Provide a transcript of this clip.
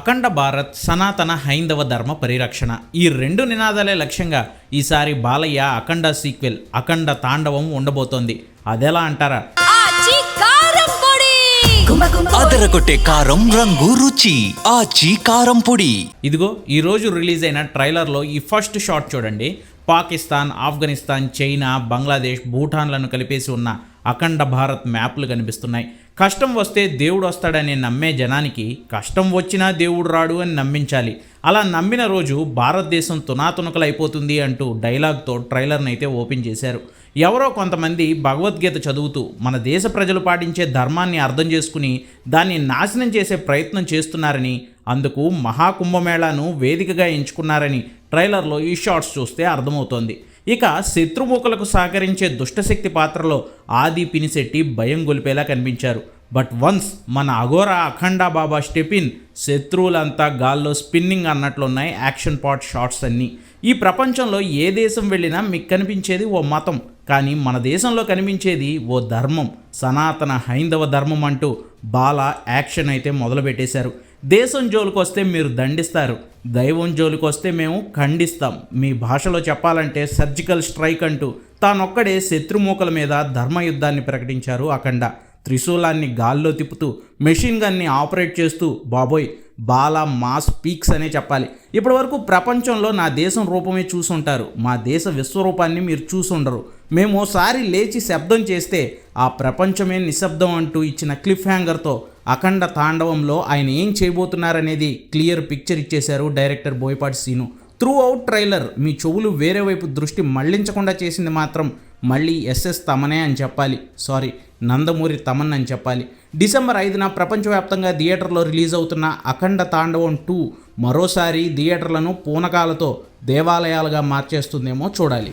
అఖండ భారత్ సనాతన హైందవ ధర్మ పరిరక్షణ. ఈ రెండు నినాదాలే లక్ష్యంగా ఈసారి బాలయ్య అఖండ సీక్వెల్ అఖండ తాండవం ఉండబోతోంది. అదెలా అంటారా? కారం రంగు రుచి. ఆచి కారం పొడి. ఇదిగో ఈరోజు రిలీజ్ అయిన ట్రైలర్లో ఈ ఫస్ట్ షాట్ చూడండి. పాకిస్తాన్ ఆఫ్ఘనిస్తాన్ చైనా బంగ్లాదేశ్ భూటాన్లను కలిపేసి ఉన్న అఖండ భారత్ మ్యాప్లు కనిపిస్తున్నాయి. కష్టం వస్తే దేవుడు వస్తాడని నమ్మే జనానికి కష్టం వచ్చినా దేవుడు రాడు అని నమ్మించాలి. అలా నమ్మిన రోజు భారతదేశం తునాతునకలైపోతుంది అంటూ డైలాగ్తో ట్రైలర్ని అయితే ఓపెన్ చేశారు. ఎవరో కొంతమంది భగవద్గీత చదువుతూ మన దేశ ప్రజలు పాటించే ధర్మాన్ని అర్థం చేసుకుని దాన్ని నాశనం చేసే ప్రయత్నం చేస్తున్నారని అందుకు మహాకుంభమేళాను వేదికగా ఎంచుకున్నారని ట్రైలర్లో ఈ షార్ట్స్ చూస్తే అర్థమవుతోంది. ఇక శత్రుముఖులకు సహకరించే దుష్టశక్తి పాత్రలో ఆది పినిశెట్టి భయం గొలిపేలా కనిపించారు. బట్ వన్స్ మన అఘోరా అఖండ బాబా స్టెపిన్ శత్రువులంతా గాల్లో స్పిన్నింగ్ అన్నట్లున్నాయి యాక్షన్ పాట్ షార్ట్స్ అన్నీ. ఈ ప్రపంచంలో ఏ దేశం వెళ్ళినా మీకు కనిపించేది ఓ మతం. కానీ మన దేశంలో కనిపించేది ఓ ధర్మం. సనాతన హైందవ ధర్మం అంటూ బాల యాక్షన్ అయితే మొదలుపెట్టేశారు. దేశం జోలికి వస్తే మీరు దండిస్తారు. దైవం జోలికి వస్తే మేము ఖండిస్తాం. మీ భాషలో చెప్పాలంటే సర్జికల్ స్ట్రైక్ అంటూ తానొక్కడే శత్రుమూకల మీద ధర్మయుద్ధాన్ని ప్రకటించారు అఖండ. త్రిశూలాన్ని గాల్లో తిప్పుతూ మెషిన్ గన్ని ఆపరేట్ చేస్తూ బాబోయ్ బాల మాస్ పీక్స్ అనే చెప్పాలి. ఇప్పటి వరకు ప్రపంచంలో నా దేశం రూపమే చూసుంటారు. మా దేశ విశ్వరూపాన్ని మీరు చూసుండరు. మేము ఓసారి లేచి శబ్దం చేస్తే ఆ ప్రపంచమే నిశ్శబ్దం అంటూ ఇచ్చిన క్లిఫ్ హ్యాంగర్తో అఖండ తాండవంలో ఆయన ఏం చేయబోతున్నారనేది క్లియర్ పిక్చర్ ఇచ్చేశారు director Boyapati Seenu. Throughout trailer మీ చెవులు వేరే వైపు దృష్టి మళ్ళించకుండా చేసింది మాత్రం మళ్ళీ ఎస్ఎస్ తమనే అని చెప్పాలి. సారీ నందమూరి తమన్ అని చెప్పాలి. డిసెంబర్ ఐదున ప్రపంచవ్యాప్తంగా థియేటర్లో రిలీజ్ అవుతున్న అఖండ తాండవం టూ మరోసారి థియేటర్లను పూనకాలతో దేవాలయాలుగా మార్చేస్తుందేమో చూడాలి.